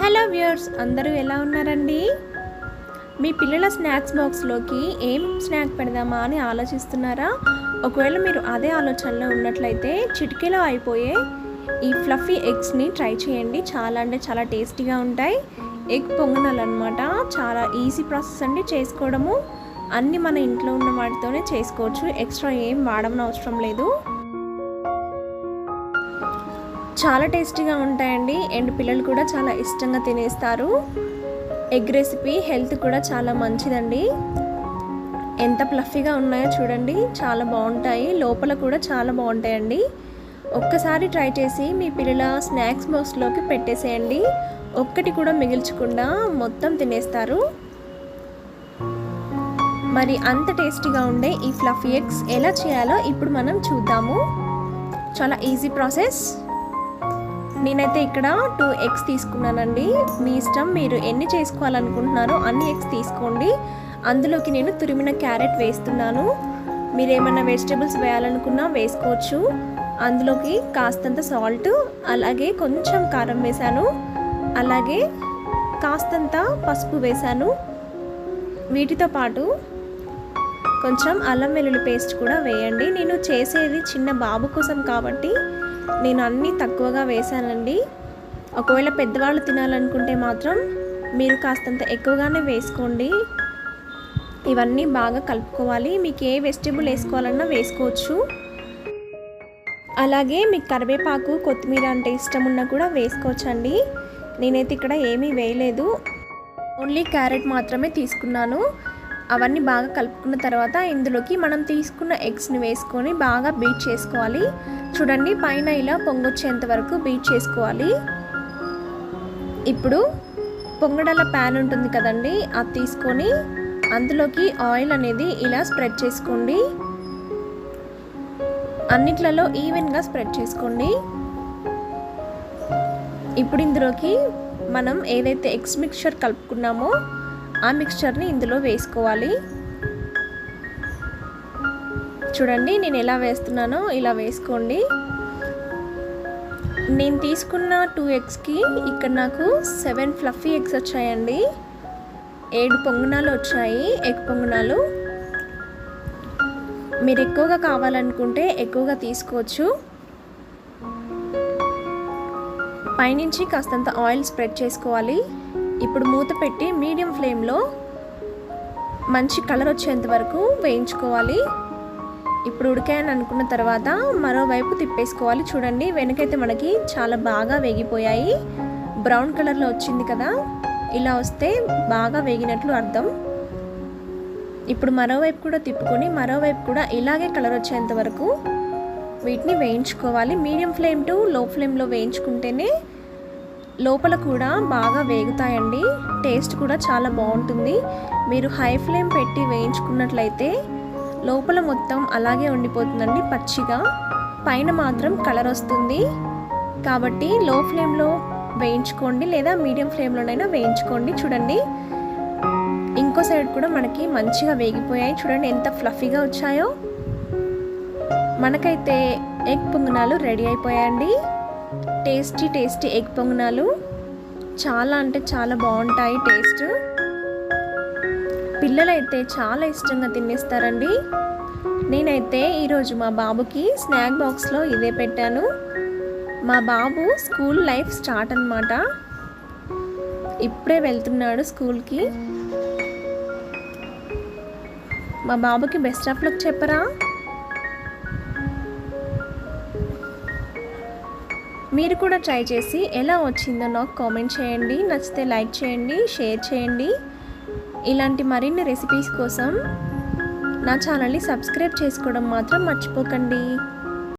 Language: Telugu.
హలో వ్యూర్స్ అందరూ ఎలా ఉన్నారండి? మీ పిల్లల స్నాక్స్ బాక్స్లోకి ఏం స్నాక్ పెడదామా అని ఆలోచిస్తున్నారా? ఒకవేళ మీరు అదే ఆలోచనలో ఉన్నట్లయితే చిటికెలో అయిపోయే ఈ ఫ్లఫీ ఎగ్స్ని ట్రై చేయండి. చాలా అంటే చాలా టేస్టీగా ఉంటాయి. ఎగ్ పొంగనాలు అనమాట చాలా ఈజీ ప్రాసెస్ అండి చేసుకోవడము. అన్నీ మన ఇంట్లో ఉన్న వాటితోనే చేసుకోవచ్చు. ఎక్స్ట్రా ఏం వాడమని అవసరం లేదు. చాలా టేస్టీగా ఉంటాయండి. అండ్ పిల్లలు కూడా చాలా ఇష్టంగా తినేస్తారు. ఎగ్ రెసిపీ హెల్త్ కూడా చాలా మంచిదండి. ఎంత ప్లఫీగా ఉన్నాయో చూడండి. చాలా బాగుంటాయి. లోపల కూడా చాలా బాగుంటాయండి. ఒక్కసారి ట్రై చేసి మీ పిల్లల స్నాక్స్ బాక్స్లోకి పెట్టేసేయండి. ఒక్కటి కూడా మిగిల్చకుండా మొత్తం తినేస్తారు. మరి అంత టేస్టీగా ఉండే ఈ ఫ్లఫీ ఎగ్స్ ఎలా చేయాలో ఇప్పుడు మనం చూద్దాము. చాలా ఈజీ ప్రాసెస్. నేనైతే ఇక్కడ టూ ఎగ్స్ తీసుకున్నానండి. మీ ఇష్టం మీరు ఎన్ని చేసుకోవాలనుకుంటున్నారో అన్ని ఎగ్స్ తీసుకోండి. అందులోకి నేను తురిమిన క్యారెట్ వేస్తున్నాను. మీరు ఏమైనా వెజిటేబుల్స్ వేయాలనుకున్నా వేసుకోవచ్చు. అందులోకి కాస్తంత సాల్ట్ అలాగే కొంచెం కారం వేశాను. అలాగే కాస్తంత పసుపు వేశాను. వీటితో పాటు కొంచెం అల్లం వెల్లుల్లి పేస్ట్ కూడా వేయండి. నేను చేసేది చిన్న బాబు కోసం కాబట్టి నేను అన్నీ తక్కువగా వేసానండి ఒకవేళ పెద్దవాళ్ళు తినాలనుకుంటే మాత్రం మీరు కాస్తంత ఎక్కువగానే వేసుకోండి. ఇవన్నీ బాగా కలుపుకోవాలి. మీకు ఏ వెజిటేబుల్ వేసుకోవాలన్నా వేసుకోవచ్చు. అలాగే మీకు కరివేపాకు కొత్తిమీర అంటే ఇష్టం ఉన్నా కూడా వేసుకోవచ్చండి. నేనైతే ఇక్కడ ఏమీ వేయలేదు. ఓన్లీ క్యారెట్ మాత్రమే తీసుకున్నాను. అవన్నీ బాగా కలుపుకున్న తర్వాత ఇందులోకి మనం తీసుకున్న ఎగ్స్ని వేసుకొని బాగా బీట్ చేసుకోవాలి. చూడండి పైన ఇలా పొంగొచ్చేంత వరకు బీట్ చేసుకోవాలి. ఇప్పుడు పొంగడాల ప్యాన్ ఉంటుంది కదండి అది తీసుకొని అందులోకి ఆయిల్ అనేది ఇలా స్ప్రెడ్ చేసుకోండి. అన్నిట్లలో ఈవెన్గా స్ప్రెడ్ చేసుకోండి. ఇప్పుడు ఇందులోకి మనం ఏదైతే ఎగ్స్ మిక్చర్ కలుపుకున్నామో ఆ మిక్చర్ని ఇందులో వేసుకోవాలి. చూడండి నేను ఎలా వేస్తున్నానో ఇలా వేసుకోండి. నేను తీసుకున్న టూ ఎగ్స్కి ఇక్కడ నాకు సెవెన్ ఫ్లఫీ ఎగ్స్ వచ్చాయండి. ఏడు పొంగనాలు వచ్చాయి ఎగ్ పొంగనాలు. మీరు ఎక్కువగా కావాలనుకుంటే ఎక్కువగా తీసుకోవచ్చు. పైనుంచి కాస్తంత ఆయిల్ స్ప్రెడ్ చేసుకోవాలి. ఇప్పుడు మూత పెట్టి మీడియం ఫ్లేమ్లో మంచి కలర్ వచ్చేంత వరకు వేయించుకోవాలి. ఇప్పుడు ఉడికాయని అనుకున్న తర్వాత మరోవైపు తిప్పేసుకోవాలి. చూడండి వెనకైతే మనకి చాలా బాగా వేగిపోయాయి. బ్రౌన్ కలర్లో వచ్చింది కదా ఇలా వస్తే బాగా వేగినట్లు అర్థం. ఇప్పుడు మరోవైపు కూడా తిప్పుకొని మరోవైపు కూడా ఇలాగే కలర్ వచ్చేంత వరకు వీటిని వేయించుకోవాలి. మీడియం ఫ్లేమ్ టు లో ఫ్లేమ్లో వేయించుకుంటేనే లోపల కూడా బాగా వేగుతాయండి. టేస్ట్ కూడా చాలా బాగుంటుంది. మీరు హై ఫ్లేమ్ పెట్టి వేయించుకున్నట్లయితే లోపల మొత్తం అలాగే ఉండిపోతుందండి పచ్చిగా. పైన మాత్రం కలర్ వస్తుంది. కాబట్టి లో ఫ్లేమ్లో వేయించుకోండి లేదా మీడియం ఫ్లేమ్లోనైనా వేయించుకోండి చూడండి. ఇంకో సైడ్ కూడా మనకి మంచిగా వేగిపోయాయి. చూడండి ఎంత ఫ్లఫీగా వచ్చాయో. మనకైతే ఎగ్ పొంగనాలు రెడీ అయిపోయాయండి. టేస్టీ టేస్టీ ఎగ్ పొంగనాలు. చాలా అంటే చాలా బాగుంటాయి టేస్ట్. పిల్లలైతే చాలా ఇష్టంగా తినేస్తారండి. నేనైతే ఈరోజు మా బాబుకి స్నాక్ బాక్స్లో ఇదే పెట్టాను. మా బాబు స్కూల్ లైఫ్ స్టార్ట్ అనమాట ఇప్పుడే వెళ్తున్నాడు స్కూల్కి. మా బాబుకి బెస్ట్ ఆఫ్ లక్ చెప్పరా? మీరు కూడా ట్రై చేసి ఎలా వచ్చిందో నాకు కామెంట్ చేయండి నచ్చితే లైక్ చేయండి షేర్ చేయండి. ఇలాంటి మరిన్ని రెసిపీస్ కోసం నా ఛానల్ని సబ్స్క్రైబ్ చేసుకోవడం మాత్రం మర్చిపోకండి.